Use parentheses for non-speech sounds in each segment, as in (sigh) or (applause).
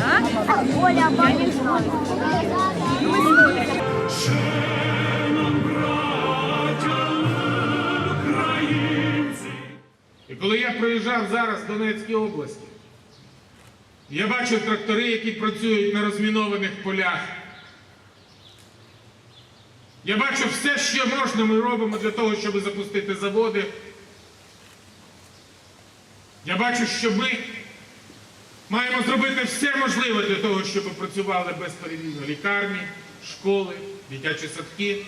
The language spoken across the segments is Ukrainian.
А? Оля, а не знаю. І коли я проїжджав зараз в Донецькій області, я бачив трактори, які працюють на розмінованих полях. Я бачу все, що можна, ми робимо для того, щоб запустити заводи. Я бачу, що ми маємо зробити все можливе для того, щоб працювали безперебійно лікарні, школи, дитячі садки.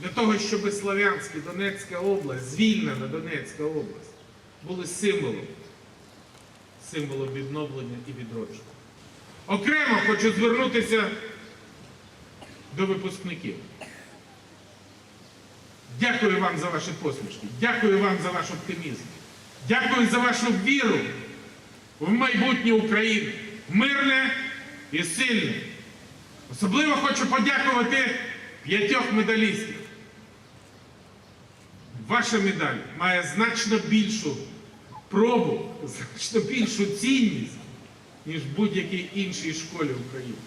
Для того, щоб Слов'янськ і Донецька область, звільнена Донецька область, були символом, символом відновлення і відродження. Окремо хочу звернутися до випускників. Дякую вам за ваші посмішки, дякую вам за ваш оптимізм, дякую за вашу віру в майбутнє України, мирне і сильне. Особливо хочу подякувати п'ятьох медалістів. Ваша медаль має значно більшу пробу, (laughs) значно більшу цінність, ніж в будь-якій іншій школі України,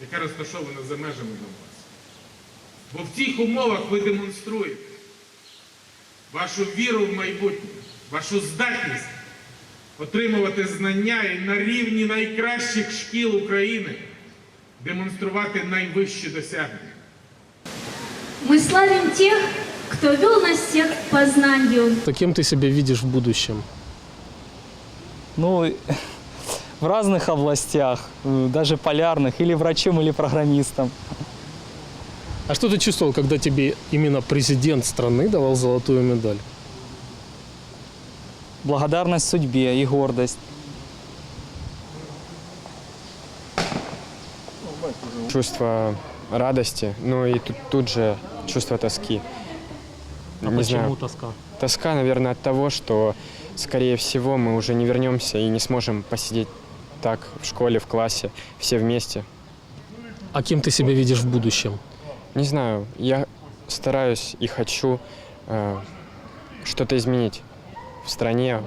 яка розташована за межами Донбасу. Бо в цих умовах ви демонструєте вашу віру в майбутнє, вашу здатність отримувати знання і на рівні найкращих шкіл України демонструвати найвищі досягнення. Мы славим тех, кто вел нас всех к познанию. То кем ты себя видишь в будущем? Ну, в разных областях, э, даже полярных, или врачом, или программистом. А что ты чувствовал, когда тебе именно президент страны давал золотую медаль? Благодарность судьбе и гордость. чувство радости, ну и тут, тут же чувство тоски. А не почему знаю. тоска? Тоска, наверное, от того, что, скорее всего, мы уже не вернемся и не сможем посидеть так в школе, в классе, все вместе. А кем ты себя видишь в будущем? Не знаю, я стараюсь и хочу э, что-то изменить в стране,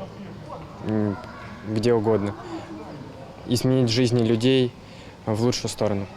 где угодно. Изменить жизни людей в лучшую сторону.